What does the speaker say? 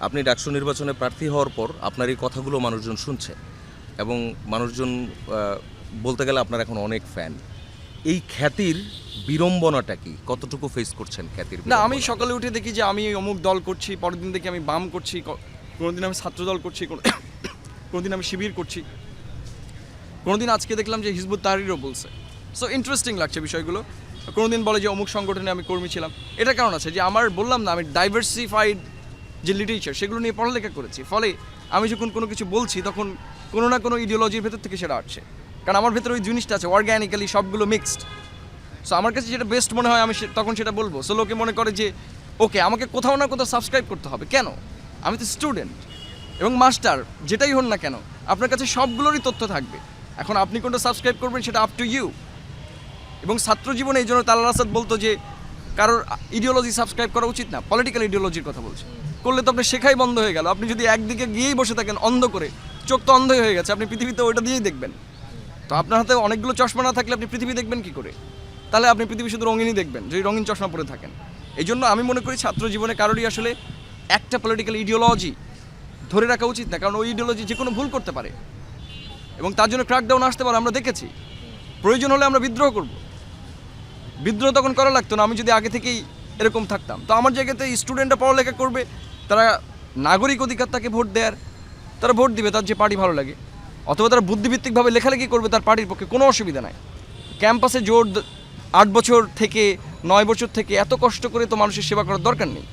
আপনি ডাকসু নির্বাচনে প্রার্থী হওয়ার পর আপনার এই কথাগুলো মানুষজন শুনছে এবং মানুষজন বলতে গেলে আপনার এখন অনেক ফ্যান এই খ্যাতির বিড়ম্বনাটা কি? কতটুকু ফেস করছেন খ্যাতির না আমি সকালে উঠে দেখি যে আমি অমুক দল করছি পরের দিন দেখি আমি বাম করছি কোনোদিন আমি ছাত্র দল করছি কোনো- কোনোদিন আমি শিবির করছি। কোনোদিন আজকে দেখলাম যে হিজবুত তাহরিরও বলছে। সো ইন্টারেস্টিং লাগছে বিষয়গুলো। কোনোদিন বলে যে অমুক সংগঠনে আমি কর্মী ছিলাম। এটা কারণ আছে যে আমার বললাম না আমি ডাইভার্সিফাইড যে লিটারেচার সেগুলো নিয়ে পড়ালেখা করেছি। ফলে আমি যখন কোনো কিছু বলছি, তখন কোনো না কোনো ইডিওলজির ভেতর থেকে সেটা আসছে। কারণ আমার ভেতরে ওই জিনিসটা আছে অর্গ্যানিক্যালি সবগুলো মিক্সড সো আমার কাছে যেটা বেস্ট মনে হয়, আমি তখন সেটা বলব। সো লোকে মনে করে যে ওকে আমাকে কোথাও না কোথাও সাবস্ক্রাইব করতে হবে। কেন? আমি তো স্টুডেন্ট এবং মাস্টার যেটাই হন না কেন, আপনার কাছে সবগুলোরই তথ্য থাকবে। এখন আপনি কোনটা সাবস্ক্রাইব করবেন, সেটা আপ টু ইউ এবং ছাত্র জীবনে এই জন্য তালাল আসাদ বলতো যে কারোর ইডিওলজি সাবস্ক্রাইব করা উচিত না পলিটিক্যাল ইডিওলজির কথা বলছি। করলে তো আপনার শেখাই বন্ধ হয়ে গেল। আপনি যদি একদিকে গিয়েই বসে থাকেন অন্ধ করে, চোখ তো অন্ধ হয়ে গেছে, আপনি পৃথিবীতে ওইটা দিয়েই দেখবেন। তো আপনার হাতে অনেকগুলো চশমা না থাকলে আপনি পৃথিবী দেখবেন কি করে? তাহলে আপনি পৃথিবী শুধু রঙিনই দেখবেন যদি রঙিন চশমা পরে থাকেন। এই জন্য আমি মনে করি ছাত্র জীবনে কারোরই আসলে একটা পলিটিক্যাল ইডিওলজি ধরে রাখা উচিত না, কারণ ওই ইডিওলজি যে কোনো ভুল করতে পারে। এবং তার জন্য ক্র্যাকডাউন আসতে পারে, আমরা দেখেছি। প্রয়োজন হলে আমরা বিদ্রোহ করব। বিদ্রোহ তখন করা লাগতো না, আমি যদি আগে থেকেই এরকম থাকতাম। তো আমার জায়গাতে স্টুডেন্টরা পড়ালেখা করবে, তারা নাগরিক অধিকার তাকে ভোট দেয়ার, তারা ভোট দিবে, তার যে পার্টি ভালো লাগে। অথবা তারা বুদ্ধিভিত্তিকভাবে লেখালেখি করবে তার পার্টির পক্ষে, কোনো অসুবিধা নাই। ক্যাম্পাসে জোর আট বছর থেকে, নয় বছর থেকে এত কষ্ট করে তো মানুষের সেবা করার দরকার নেই।